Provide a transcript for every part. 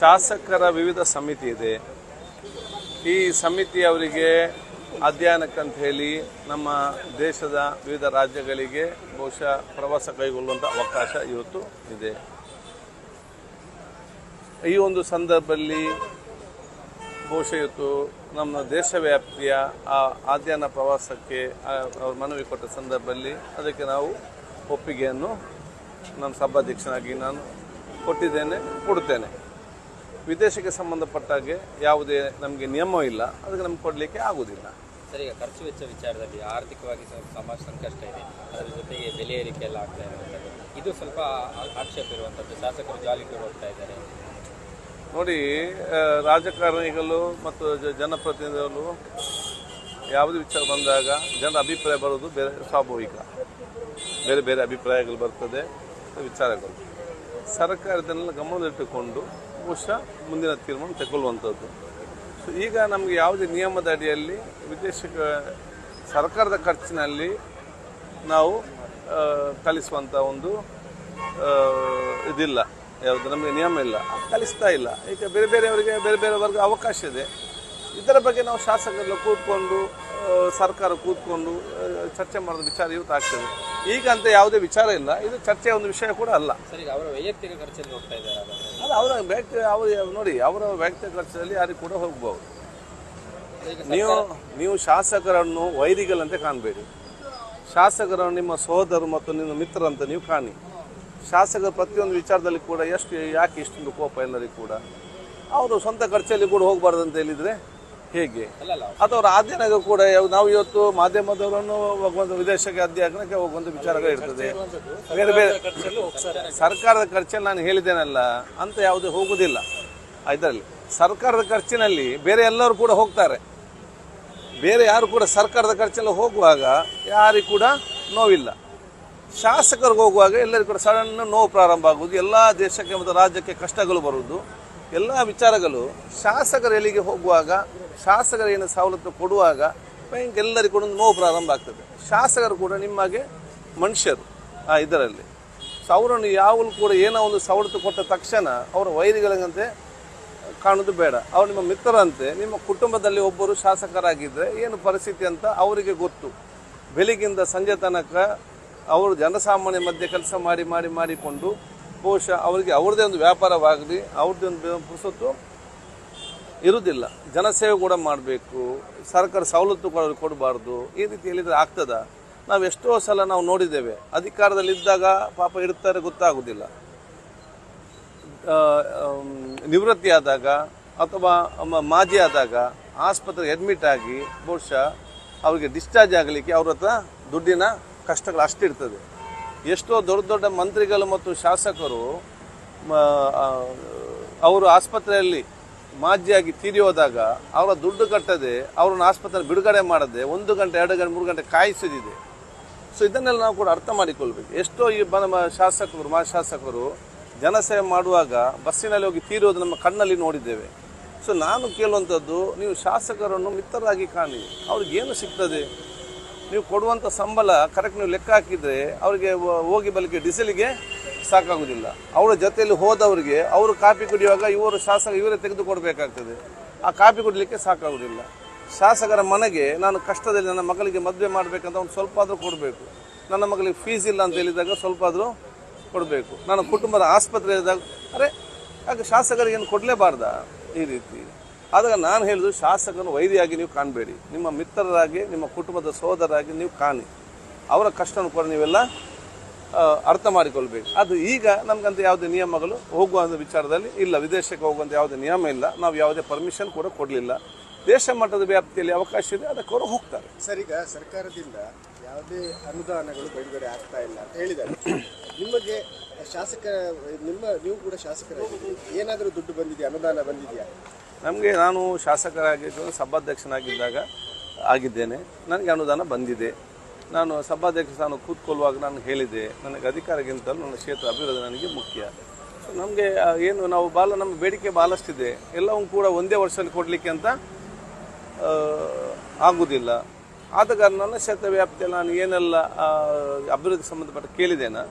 ಶಾಸಕರ ವಿವಿಧ ಸಮಿತಿ ಇದೆ. ಈ ಸಮಿತಿ ಅವರಿಗೆ ಅಧ್ಯಯನಕ್ಕಂತ ಹೇಳಿ ನಮ್ಮ ದೇಶದ ವಿವಿಧ ರಾಜ್ಯಗಳಿಗೆ ಬಹುಶಃ ಪ್ರವಾಸ ಕೈಗೊಳ್ಳುವಂಥ ಅವಕಾಶ ಇವತ್ತು ಇದೆ. ಈ ಒಂದು ಸಂದರ್ಭದಲ್ಲಿ ಬಹುಶಃ ಇವತ್ತು ನಮ್ಮ ದೇಶ ವ್ಯಾಪ್ತಿಯ ಆ ಅಧ್ಯಯನ ಪ್ರವಾಸಕ್ಕೆ ಅವರು ಮನವಿ ಕೊಟ್ಟ ಸಂದರ್ಭದಲ್ಲಿ ಅದಕ್ಕೆ ನಾವು ಒಪ್ಪಿಗೆಯನ್ನು ನಮ್ಮ ಸಭಾಧ್ಯಕ್ಷನಾಗಿ ನಾನು ಕೊಟ್ಟಿದ್ದೇನೆ, ಕೊಡುತ್ತೇನೆ. ವಿದೇಶಕ್ಕೆ ಸಂಬಂಧಪಟ್ಟ ಹಾಗೆ ಯಾವುದೇ ನಮಗೆ ನಿಯಮ ಇಲ್ಲ ಅದಕ್ಕೆ ನಮ್ಗೆ ಕೊಡಲಿಕ್ಕೆ ಆಗುವುದಿಲ್ಲ ಸರ್ ಈಗ ಖರ್ಚು ವೆಚ್ಚ ವಿಚಾರದಲ್ಲಿ ಆರ್ಥಿಕವಾಗಿ ಸಮಾಜ ಸಂಕಷ್ಟ ಇದೆ. ಅದರ ಜೊತೆಗೆ ಬೆಲೆ ಏರಿಕೆ ಎಲ್ಲ ಆಗ್ತಾ ಇರುವಂಥದ್ದು ಇದು ಸ್ವಲ್ಪ ಆಕ್ಷೇಪ ಇರುವಂಥದ್ದು ಶಾಸಕರು ಜಾಲಿ ಹೋಗ್ತಾ ಇದ್ದಾರೆ. ನೋಡಿ ರಾಜಕಾರಣಿಗಳು ಮತ್ತು ಜನಪ್ರತಿನಿಧಿಗಳು ಯಾವುದೇ ವಿಚಾರ ಬಂದಾಗ ಜನರ ಅಭಿಪ್ರಾಯ ಬರೋದು ಬೇರೆ ಸ್ವಾಭಾವಿಕ. ಬೇರೆ ಬೇರೆ ಅಭಿಪ್ರಾಯಗಳು ಬರ್ತದೆ ವಿಚಾರಗಳು. ಸರ್ಕಾರದನ್ನೆಲ್ಲ ಗಮನದಲ್ಲಿಟ್ಟುಕೊಂಡು ಬಹುಶಃ ಮುಂದಿನ ತೀರ್ಮಾನ ತಗೊಳ್ಳುವಂಥದ್ದು ಸೊ ಈಗ ನಮಗೆ ಯಾವುದೇ ನಿಯಮದ ಅಡಿಯಲ್ಲಿ ವಿದೇಶ ಸರ್ಕಾರದ ಖರ್ಚಿನಲ್ಲಿ ನಾವು ಕಲಿಸುವಂಥ ಒಂದು ಇದಿಲ್ಲ. ಯಾವುದು ನಮಗೆ ನಿಯಮ ಇಲ್ಲ. ಕಲಿಸ್ತಾ ಇಲ್ಲ. ಈಗ ಬೇರೆ ಬೇರೆಯವರಿಗೆ ಬೇರೆ ಬೇರೆ ವರ್ಗ ಅವಕಾಶ ಇದೆ. ಇದರ ಬಗ್ಗೆ ನಾವು ಶಾಸಕರೆಲ್ಲ ಕೂತ್ಕೊಂಡು ಸರ್ಕಾರ ಕೂತ್ಕೊಂಡು ಚರ್ಚೆ ಮಾಡೋದು ವಿಚಾರ ಇವತ್ತು ಆಗ್ತದೆ. ಈಗ ಅಂತ ಯಾವುದೇ ವಿಚಾರ ಇಲ್ಲ. ಇದು ಚರ್ಚೆಯ ಒಂದು ವಿಷಯ ಕೂಡ ಅಲ್ಲ. ಸರಿ ಅವರ ವೈಯಕ್ತಿಕ ಖರ್ಚಲ್ಲಿ ಹೋಗ್ತಾ ಇದ್ದಾರೆ. ಅದು ಅವರ ವ್ಯಕ್ತಿ, ಅವರು ನೋಡಿ, ಅವರ ವ್ಯಕ್ತಿ ಖರ್ಚಲ್ಲಿ ಯಾರಿಗೆ ಕೂಡ ಹೋಗ್ಬೋದು. ನೀವು ನೀವು ಶಾಸಕರನ್ನು ವೈರಿಗಳಂತೆ ಕಾಣಬೇಡಿ. ಶಾಸಕರನ್ನು ನಿಮ್ಮ ಸಹೋದರು ಮತ್ತು ನಿಮ್ಮ ಮಿತ್ರರಂತ ನೀವು ಕಾಣಿ. ಶಾಸಕರ ಪ್ರತಿಯೊಂದು ವಿಚಾರದಲ್ಲಿ ಕೂಡ ಎಷ್ಟು, ಯಾಕೆ ಇಷ್ಟೊಂದು ಕೋಪ ಎಲ್ಲರಿಗೂ ಕೂಡ. ಅವರು ಸ್ವಂತ ಖರ್ಚಲ್ಲಿ ಕೂಡ ಹೋಗಬಾರ್ದು ಅಂತ ಹೇಳಿದರೆ ಹೇಗೆ? ಅಥವಾ ರಾಜ್ಯನಾಗ ಕೂಡ ನಾವು ಇವತ್ತು ಮಾಧ್ಯಮದವರನ್ನು ಒಂದು ವಿದೇಶಕ್ಕೆ ಅಧ್ಯಯನಕ್ಕೆ ಹೋಗುವಂತ ವಿಚಾರಗಳು ಇರ್ತದೆ. ಬೇರೆ ಬೇರೆ ಸರ್ಕಾರದ ಖರ್ಚಲ್ಲಿ ನಾನು ಹೇಳಿದ್ದೇನಲ್ಲ ಅಂತ ಯಾವುದೇ ಹೋಗುವುದಿಲ್ಲ ಇದರಲ್ಲಿ. ಸರ್ಕಾರದ ಖರ್ಚಿನಲ್ಲಿ ಬೇರೆ ಎಲ್ಲರೂ ಕೂಡ ಹೋಗ್ತಾರೆ. ಬೇರೆ ಯಾರು ಕೂಡ ಸರ್ಕಾರದ ಖರ್ಚಲ್ಲಿ ಹೋಗುವಾಗ ಯಾರಿಗೂ ಕೂಡ ನೋವಿಲ್ಲ. ಶಾಸಕರಿಗೆ ಹೋಗುವಾಗ ಎಲ್ಲರಿಗೂ ಕೂಡ ಸಡನ್ ನೋವು ಪ್ರಾರಂಭ ಆಗುವುದು. ಎಲ್ಲ ದೇಶಕ್ಕೆ ಮತ್ತು ರಾಜ್ಯಕ್ಕೆ ಕಷ್ಟಗಳು ಬರುವುದು. ಎಲ್ಲ ವಿಚಾರಗಳು ಶಾಸಕರ ಎಲ್ಲಿಗೆ ಹೋಗುವಾಗ, ಶಾಸಕರ ಏನು ಸವಲತ್ತು ಕೊಡುವಾಗ ಬ್ಯಾಂಕ್ ಎಲ್ಲರಿಗೂ ಕೂಡ ನೋವು ಪ್ರಾರಂಭ ಆಗ್ತದೆ. ಶಾಸಕರು ಕೂಡ ನಿಮಗೆ ಮನುಷ್ಯರು ಆ ಇದರಲ್ಲಿ. ಸೊ ಅವರನ್ನು ಯಾವಾಗಲೂ ಕೂಡ ಏನೋ ಒಂದು ಸವಲತ್ತು ಕೊಟ್ಟ ತಕ್ಷಣ ಅವರ ವೈರಿಗಳಂತೆ ಕಾಣೋದು ಬೇಡ. ಅವ್ರು ನಿಮ್ಮ ಮಿತ್ರರಂತೆ, ನಿಮ್ಮ ಕುಟುಂಬದಲ್ಲಿ ಒಬ್ಬರು ಶಾಸಕರಾಗಿದ್ದರೆ ಏನು ಪರಿಸ್ಥಿತಿ ಅಂತ ಅವರಿಗೆ ಗೊತ್ತು. ಬೆಳಿಗ್ಗಿಂದ ಸಂಜೆ ತನಕ ಅವರು ಜನಸಾಮಾನ್ಯ ಮಧ್ಯೆ ಕೆಲಸ ಮಾಡಿ ಮಾಡಿ, ಮಾಡಿಕೊಂಡು ಬಹುಶಃ ಅವರಿಗೆ ಅವ್ರದ್ದೇ ಒಂದು ವ್ಯಾಪಾರವಾಗಲಿ, ಅವ್ರದ್ದೇ ಒಂದು ಪುರುಸೊತ್ತು ಇರುವುದಿಲ್ಲ ಜನಸೇವೆ ಕೂಡ ಮಾಡಬೇಕು, ಸರ್ಕಾರ ಸವಲತ್ತು ಕೊಡಬಾರ್ದು, ಈ ರೀತಿ ಹೇಳಿದರೆ ಆಗ್ತದ? ನಾವು ಎಷ್ಟೋ ಸಲ ನಾವು ನೋಡಿದ್ದೇವೆ. ಅಧಿಕಾರದಲ್ಲಿದ್ದಾಗ ಪಾಪ ಇಡ್ತಾರೆ ಗೊತ್ತಾಗೋದಿಲ್ಲ. ನಿವೃತ್ತಿ ಆದಾಗ ಅಥವಾ ಮಾಜಿ ಆದಾಗ ಆಸ್ಪತ್ರೆಗೆ ಅಡ್ಮಿಟ್ ಆಗಿ ಬಹುಶಃ ಅವರಿಗೆ ಡಿಸ್ಚಾರ್ಜ್ ಆಗಲಿಕ್ಕೆ ಅವ್ರ ಹತ್ರ ದುಡ್ಡಿನ ಕಷ್ಟಗಳು ಅಷ್ಟಿರ್ತದೆ. ಎಷ್ಟೋ ದೊಡ್ಡ ದೊಡ್ಡ ಮಂತ್ರಿಗಳು ಮತ್ತು ಶಾಸಕರು ಅವರು ಆಸ್ಪತ್ರೆಯಲ್ಲಿ ಮಾಜಿಯಾಗಿ ತೀರಿ ಹೋದಾಗ ಅವರ ದುಡ್ಡು ಕಟ್ಟದೆ, ಅವ್ರನ್ನ ಆಸ್ಪತ್ರೆ ಬಿಡುಗಡೆ ಮಾಡದೆ, ಒಂದು ಗಂಟೆ, ಎರಡು ಗಂಟೆ, ಮೂರು ಗಂಟೆ ಕಾಯಿಸಿದಿದೆ. ಸೊ ಇದನ್ನೆಲ್ಲ ನಾವು ಕೂಡ ಅರ್ಥ ಮಾಡಿಕೊಳ್ಬೇಕು. ಎಷ್ಟೋ ಈ ನಮ್ಮ ಶಾಸಕರು, ಮಾ ಶಾಸಕರು ಜನಸೇವೆ ಮಾಡುವಾಗ ಬಸ್ಸಿನಲ್ಲಿ ಹೋಗಿ ತೀರೋದು ನಮ್ಮ ಕಣ್ಣಲ್ಲಿ ನೋಡಿದ್ದೇವೆ. ಸೊ ನಾನು ಕೇಳುವಂಥದ್ದು, ನೀವು ಶಾಸಕರನ್ನು ಮಿತ್ರರಾಗಿ ಕಾಣಿ. ಅವ್ರಿಗೇನು ಸಿಗ್ತದೆ? ನೀವು ಕೊಡುವಂಥ ಸಂಬಳ ಕರೆಕ್ಟ್ ನೀವು ಲೆಕ್ಕ ಹಾಕಿದರೆ ಅವರಿಗೆ ಹೋಗಿ ಬಲಿಕೆ ಡೀಸೆಲಿಗೆ ಸಾಕಾಗೋದಿಲ್ಲ. ಅವರ ಜೊತೆಯಲ್ಲಿ ಹೋದವರಿಗೆ ಅವರು ಕಾಪಿ ಕುಡಿಯುವಾಗ ಇವರು ಶಾಸಕ ಇವರೇ ತೆಗೆದುಕೊಡ್ಬೇಕಾಗ್ತದೆ ಆ ಕಾಪಿ ಕುಡಲಿಕ್ಕೆ ಸಾಕಾಗುವುದಿಲ್ಲ ಶಾಸಕರ ಮನೆಗೆ ನಾನು ಕಷ್ಟದಲ್ಲಿ ನನ್ನ ಮಗಳಿಗೆ ಮದುವೆ ಮಾಡಬೇಕಂತ ಒಂದು ಸ್ವಲ್ಪ ಆದರೂ ಕೊಡಬೇಕು. ನನ್ನ ಮಗಳಿಗೆ ಫೀಸ್ ಇಲ್ಲ ಅಂತ ಹೇಳಿದಾಗ ಸ್ವಲ್ಪ ಆದರೂ ಕೊಡಬೇಕು. ನನ್ನ ಕುಟುಂಬದ ಆಸ್ಪತ್ರೆ ಇದ್ದಾಗ ಅರೆ, ಹಾಗೆ ಶಾಸಕರಿಗೇನು ಕೊಡಲೇಬಾರ್ದಾ ಈ ರೀತಿ? ಆದಾಗ ನಾನು ಹೇಳಿದ್ರು ಶಾಸಕನು ವೈರಿಯಾಗಿ ನೀವು ಕಾಣಬೇಡಿ. ನಿಮ್ಮ ಮಿತ್ರರಾಗಿ, ನಿಮ್ಮ ಕುಟುಂಬದ ಸೋದರಾಗಿ ನೀವು ಕಾಣಿ. ಅವರ ಕಷ್ಟ ಕೂಡ ನೀವೆಲ್ಲ ಅರ್ಥ ಮಾಡಿಕೊಳ್ಬೇಕು. ಅದು ಈಗ ನಮಗಂತ ಯಾವುದೇ ನಿಯಮಗಳು ಹೋಗುವಂಥ ವಿಚಾರದಲ್ಲಿ ಇಲ್ಲ. ವಿದೇಶಕ್ಕೆ ಹೋಗುವಂಥ ಯಾವುದೇ ನಿಯಮ ಇಲ್ಲ. ನಾವು ಯಾವುದೇ ಪರ್ಮಿಷನ್ ಕೂಡ ಕೊಡಲಿಲ್ಲ. ದೇಶ ಮಟ್ಟದ ವ್ಯಾಪ್ತಿಯಲ್ಲಿ ಅವಕಾಶ ಇದೆ. ಅದಕ್ಕೆ ಅವರು ಹೋಗ್ತಾರೆ. ಸರಿ, ಈಗ ಸರ್ಕಾರದಿಂದ ಯಾವುದೇ ಅನುದಾನಗಳು ಬಿಡುಗಡೆ ಆಗ್ತಾ ಇಲ್ಲ ಅಂತ ಹೇಳಿದ್ದಾರೆ. ನಿಮಗೆ ಶಾಸಕ, ನಿಮ್ಮ, ನೀವು ಕೂಡ ಶಾಸಕರಾಗಿದ್ದೀರಿ. ಏನಾದರೂ ದುಡ್ಡು ಬಂದಿದೆಯಾ? ಅನುದಾನ ಬಂದಿದೆಯಾ? ನಮಗೆ ನಾನು ಶಾಸಕರಾಗಿ ಸಭಾಧ್ಯಕ್ಷನಾಗಿದ್ದಾಗ ಆಗಿದ್ದೇನೆ. ನನಗೆ ಅನುದಾನ ಬಂದಿದೆ. ನಾನು ಸಭಾಧ್ಯಕ್ಷ ನಾನು ಕೂತ್ಕೊಳ್ಳುವಾಗ ನಾನು ಹೇಳಿದೆ, ನನಗೆ ಅಧಿಕಾರಕ್ಕಿಂತಲೂ ನನ್ನ ಕ್ಷೇತ್ರ ಅಭಿವೃದ್ಧಿ ನನಗೆ ಮುಖ್ಯ. ಸೊ ನಮಗೆ ಏನು ನಾವು ಬಾಲ, ನಮ್ಮ ಬೇಡಿಕೆ ಭಾಳಷ್ಟಿದೆ ಎಲ್ಲವೂ ಕೂಡ ಒಂದೇ ವರ್ಷದಲ್ಲಿ ಕೊಡಲಿಕ್ಕೆ ಅಂತ ಆಗುವುದಿಲ್ಲ ಆದ ಕಾರಣ ನನ್ನ ಕ್ಷೇತ್ರ ವ್ಯಾಪ್ತಿಯಲ್ಲಿ ನಾನು ಏನೆಲ್ಲ ಅಭಿವೃದ್ಧಿ ಸಂಬಂಧಪಟ್ಟ ಕೇಳಿದ್ದೇನೆ,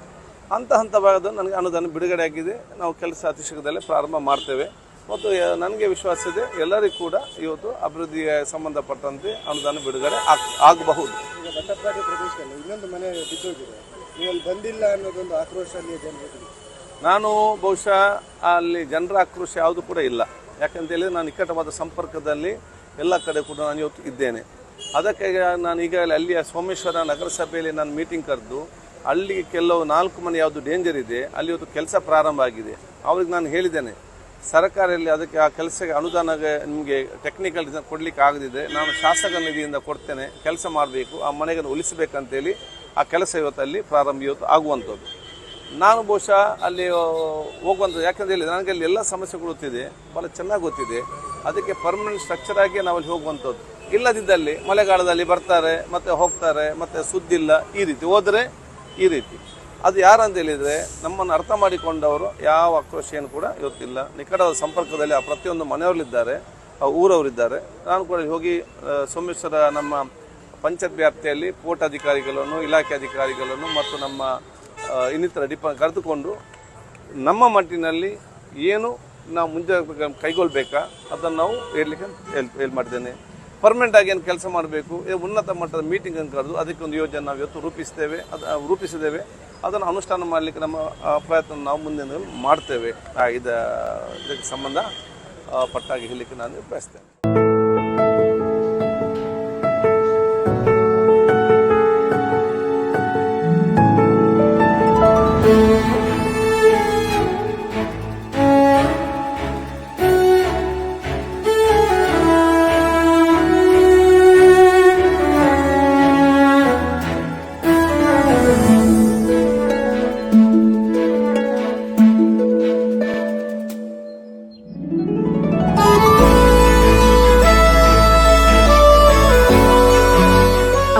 ಹಂತ ಹಂತವಾದ ನನಗೆ ಅನುದಾನ ಬಿಡುಗಡೆ ಆಗಿದೆ. ನಾವು ಕೆಲಸ ಅತಿ ಪ್ರಾರಂಭ ಮಾಡ್ತೇವೆ. ಮತ್ತು ನನಗೆ ವಿಶ್ವಾಸ ಇದೆ ಎಲ್ಲರಿಗೂ ಕೂಡ ಇವತ್ತು ಅಭಿವೃದ್ಧಿಗೆ ಸಂಬಂಧಪಟ್ಟಂತೆ ಅನುದಾನ ಬಿಡುಗಡೆ ಆಗ್ ಆಗಬಹುದು. ಇನ್ನೊಂದು ಮನೆ ಬಿದ್ದೋಗಿದೆ. ಬಂದಿಲ್ಲ ಅನ್ನೋದೊಂದು ಆಕ್ರೋಶ ನಾನು ಬಹುಶಃ ಅಲ್ಲಿ ಜನರ ಆಕ್ರೋಶ ಯಾವುದು ಕೂಡ ಇಲ್ಲ. ಯಾಕಂತ ಹೇಳಿದ್ರೆ ನಾನು ನಿಕಟವಾದ ಸಂಪರ್ಕದಲ್ಲಿ ಎಲ್ಲ ಕಡೆ ಕೂಡ ನಾನು ಇವತ್ತು ಇದ್ದೇನೆ. ಅದಕ್ಕೆ ನಾನು ಈಗಾಗಲೇ ಅಲ್ಲಿಯ ಸೋಮೇಶ್ವರ ನಗರಸಭೆಯಲ್ಲಿ ನಾನು ಮೀಟಿಂಗ್ ಕರೆದು ಅಲ್ಲಿಗೆ ಕೆಲವು ನಾಲ್ಕು ಮನೆ ಯಾವುದು ಡೇಂಜರ್ ಇದೆ ಅಲ್ಲಿ ಇವತ್ತು ಕೆಲಸ ಪ್ರಾರಂಭ ಆಗಿದೆ. ಅವ್ರಿಗೆ ನಾನು ಹೇಳಿದ್ದೇನೆ. ಸರ್ಕಾರದಲ್ಲಿ ಅದಕ್ಕೆ ಆ ಕೆಲಸಕ್ಕೆ ಅನುದಾನ ನಿಮಗೆ ಟೆಕ್ನಿಕಲ್ ಕೊಡಲಿಕ್ಕೆ ಆಗದಿದೆ ನಾನು ಶಾಸಕ ನಿಧಿಯಿಂದ ಕೊಡ್ತೇನೆ, ಕೆಲಸ ಮಾಡಬೇಕು, ಆ ಮನೆಗಳನ್ನು ಉಳಿಸಬೇಕಂತೇಳಿ ಆ ಕೆಲಸ ಇವತ್ತಲ್ಲಿ ಪ್ರಾರಂಭ ಇವತ್ತು ಆಗುವಂಥದ್ದು. ನಾನು ಬಹುಶಃ ಅಲ್ಲಿ ಹೋಗುವಂಥದ್ದು. ಯಾಕಂದ್ರೆ ಹೇಳಿ ನನಗೆ ಅಲ್ಲಿ ಎಲ್ಲ ಸಮಸ್ಯೆಗಳು ಗೊತ್ತಿದೆ ಭಾಳ ಚೆನ್ನಾಗಿ ಗೊತ್ತಿದೆ. ಅದಕ್ಕೆ ಪರ್ಮನೆಂಟ್ ಸ್ಟ್ರಕ್ಚರ್ ಆಗಿ ನಾವು ಅಲ್ಲಿ ಹೋಗುವಂಥದ್ದು. ಇಲ್ಲದಿದ್ದಲ್ಲಿ ಮಳೆಗಾಲದಲ್ಲಿ ಬರ್ತಾರೆ, ಮತ್ತೆ ಹೋಗ್ತಾರೆ, ಮತ್ತು ಸುದ್ದಿಲ್ಲ ಈ ರೀತಿ. ಹೋದರೆ ಈ ರೀತಿ. ಅದು ಯಾರಂತ ಹೇಳಿದರೆ ನಮ್ಮನ್ನು ಅರ್ಥ ಮಾಡಿಕೊಂಡವರು ಯಾವ ಆಕ್ರೋಶೇನು ಕೂಡ ಇವತ್ತಿಲ್ಲ. ನಿಕಟವಾದ ಸಂಪರ್ಕದಲ್ಲಿ ಆ ಪ್ರತಿಯೊಂದು ಮನೆಯವರಿದ್ದಾರೆ ಆ ಊರವರಿದ್ದಾರೆ. ನಾನು ಕೂಡ ಹೋಗಿ ಸೋಮೇಶ್ವರ ನಮ್ಮ ಪಂಚಾಯತ್ ವ್ಯಾಪ್ತಿಯಲ್ಲಿ ಪೋರ್ಟ್ ಅಧಿಕಾರಿಗಳನ್ನು, ಇಲಾಖೆ ಅಧಿಕಾರಿಗಳನ್ನು ಮತ್ತು ನಮ್ಮ ಇನ್ನಿತರ ಡಿಪ, ಕರೆದುಕೊಂಡು ನಮ್ಮ ಮಟ್ಟಿನಲ್ಲಿ ಏನು ನಾವು ಮುಂದೆ ಕೈಗೊಳ್ಳಬೇಕಾ ಅದನ್ನು ನಾವು ಹೇಳಲಿಕ್ಕೆ ಹೇಳಿ ಹೇಳಿ ಮಾಡಿದ್ದೇನೆ. ಪರ್ಮನೆಂಟ್ ಆಗಿ ಏನು ಕೆಲಸ ಮಾಡಬೇಕು ಉನ್ನತ ಮಟ್ಟದ ಮೀಟಿಂಗ್ ಅನ್ನು ಕರೆದು ಅದಕ್ಕೆ ಒಂದು ಯೋಜನೆ ನಾವು ಇವತ್ತು ರೂಪಿಸ್ತೇವೆ, ಅದು ರೂಪಿಸಿದ್ದೇವೆ. ಅದನ್ನು ಅನುಷ್ಠಾನ ಮಾಡಲಿಕ್ಕೆ ನಮ್ಮ ಪ್ರಯತ್ನ ನಾವು ಮುಂದಿನ ಮಾಡ್ತೇವೆ. ಇದ, ಇದಕ್ಕೆ ಸಂಬಂಧ ಪಟ್ಟಾಗಿ ಹೇಳಲಿಕ್ಕೆ ನಾನು ಬಯಸ್ತೇನೆ.